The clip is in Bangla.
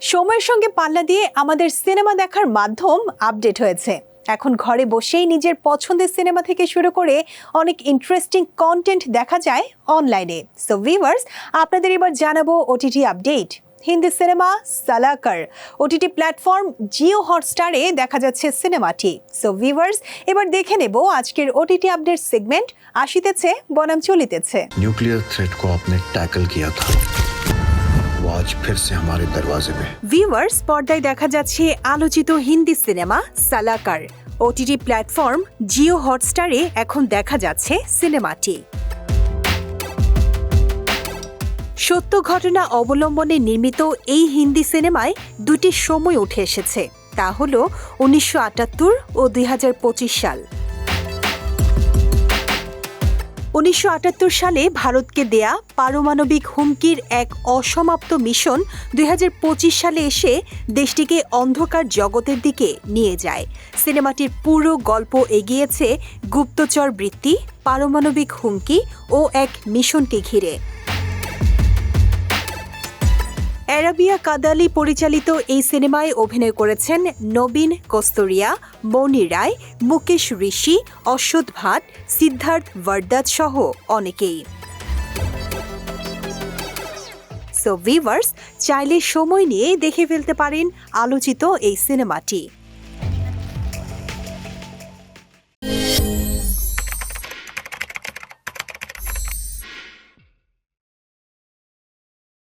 সময়ের সঙ্গে পাল্লা দিয়ে আমাদের সিনেমা দেখার মাধ্যম আপডেট হয়েছে। এখন ঘরে বসেই নিজের পছন্দের সিনেমা থেকে শুরু করে অনেক ইন্টারেস্টিং কন্টেন্ট দেখা যায় অনলাইনে সো ভিভার্স আপনাদের এবার জানাব OTT update Hindi cinema Salakaar. OTT platform Jio হটস্টারে দেখা যাচ্ছে সিনেমাটি। সো ভিভার্স এবার দেখে নেব আজকের ওটিটি আপডেট সেগমেন্ট আসিতেছে, বনাম চলিতেছে। নিউক্লিয়ার থ্রেট কো আপনে ট্যাকল কিয়া থা वो आज फिर से हमारे दरवाजे पे है। ভিউয়ার্স পর্দায় দেখা যাচ্ছে আলোচিত Hindi cinema Salakaar OTT platform Jio হটস্টারে এখন দেখা যাচ্ছে সিনেমাটি সত্য ঘটনা অবলম্বনে নির্মিত এই হিন্দি সিনেমায় দুটি সময় উঠে এসেছে তা হল উনিশশো আটাত্তর ও দুই সাল উনিশশো আটাত্তর সালে ভারতকে দেয়া পারমাণবিক হুমকির এক অসমাপ্ত মিশন দুই হাজার পঁচিশ সালে এসে দেশটিকে অন্ধকার জগতের দিকে নিয়ে যায়। সিনেমাটির পুরো গল্প এগিয়েছে গুপ্তচর বৃত্তি পারমাণবিক হুমকি ও এক মিশনকে ঘিরে। অ্যারাবিয়া কাদালি পরিচালিত এই সিনেমায় অভিনয় করেছেন নবীন কস্তুরিয়া মণি রায়, মুকেশ ঋষি অশ্বত ভাট, সিদ্ধার্থ ভার্দাত সহ অনেকেই। সো ভিভার্স চাইলে সময় নিয়ে দেখে ফেলতে পারেন আলোচিত এই সিনেমাটি।